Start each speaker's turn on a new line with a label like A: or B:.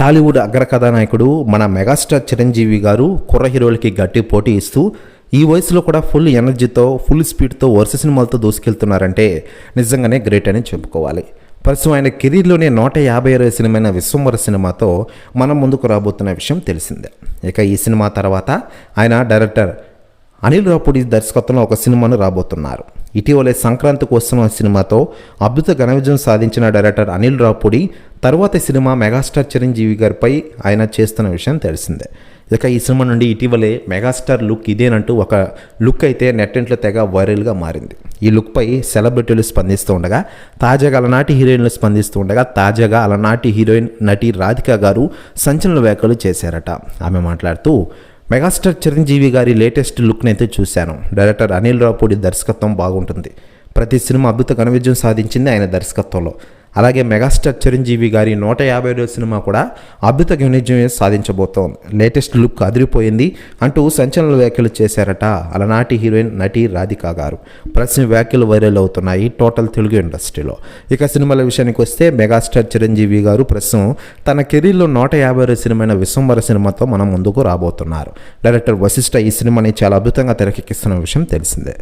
A: టాలీవుడ్ అగ్ర కథానాయకుడు మన మెగాస్టార్ చిరంజీవి గారు కుర్ర హీరోలకి గట్టి పోటీ ఇస్తూ ఈ వయసులో కూడా ఫుల్ ఎనర్జీతో ఫుల్ స్పీడ్తో వరుస సినిమాలతో దూసుకెళ్తున్నారంటే నిజంగానే గ్రేట్ అని చెప్పుకోవాలి. ప్రస్తుతం ఆయన కెరీర్లోనే నూట యాభై అరవై సినిమైన విశ్వంవర సినిమాతో మనం ముందుకు రాబోతున్న విషయం తెలిసిందే. ఇక ఈ సినిమా తర్వాత ఆయన డైరెక్టర్ అనిల్ రాపుడి దర్శకత్వంలో ఒక సినిమాను రాబోతున్నారు. ఇటీవలే సంక్రాంతికి వస్తున్న సినిమాతో అద్భుత ఘన విజయం సాధించిన డైరెక్టర్ అనిల్ రాపుడి తర్వాత సినిమా మెగాస్టార్ చిరంజీవి గారిపై ఆయన చేస్తున్న విషయం తెలిసిందే. ఇక ఈ సినిమా నుండి ఇటీవలే మెగాస్టార్ లుక్ ఇదేనంటూ ఒక లుక్ అయితే నెట్టింట్లో తెగ వైరల్గా మారింది. ఈ లుక్పై సెలబ్రిటీలు స్పందిస్తూ ఉండగా తాజాగా అలనాటి హీరోయిన్లు స్పందిస్తూ ఉండగా తాజాగా అలనాటి హీరోయిన్ నటి రాధిక గారు సంచలన వ్యాఖ్యలు చేశారట. ఆమె మాట్లాడుతూ మెగాస్టార్ చిరంజీవి గారి లేటెస్ట్ లుక్ని అయితే చూశాను. డైరెక్టర్ అనిల్ రావుపూడి దర్శకత్వం బాగుంటుంది. ప్రతి సినిమా అద్భుత ఘన విజయం సాధించింది ఆయన దర్శకత్వంలో. అలాగే మెగాస్టార్ చిరంజీవి గారి నూట యాభై రోజు సినిమా కూడా అద్భుత ఘన సాధించబోతోంది. లేటెస్ట్ లుక్ అదిరిపోయింది అంటూ సంచలన వ్యాఖ్యలు చేశారట అలనాటి హీరోయిన్ నటి రాధిక గారు. ప్రస్తుతం వ్యాఖ్యలు వైరల్ అవుతున్నాయి టోటల్ తెలుగు ఇండస్ట్రీలో. ఇక సినిమాల విషయానికి వస్తే మెగాస్టార్ చిరంజీవి గారు ప్రస్తుతం తన కెరీర్లో నూట యాభై రోజు సినిమైన విశ్వంబర సినిమాతో మనం ముందుకు రాబోతున్నారు. డైరెక్టర్ వశిష్ఠ ఈ సినిమాని చాలా అద్భుతంగా తెరకెక్కిస్తున్న విషయం తెలిసిందే.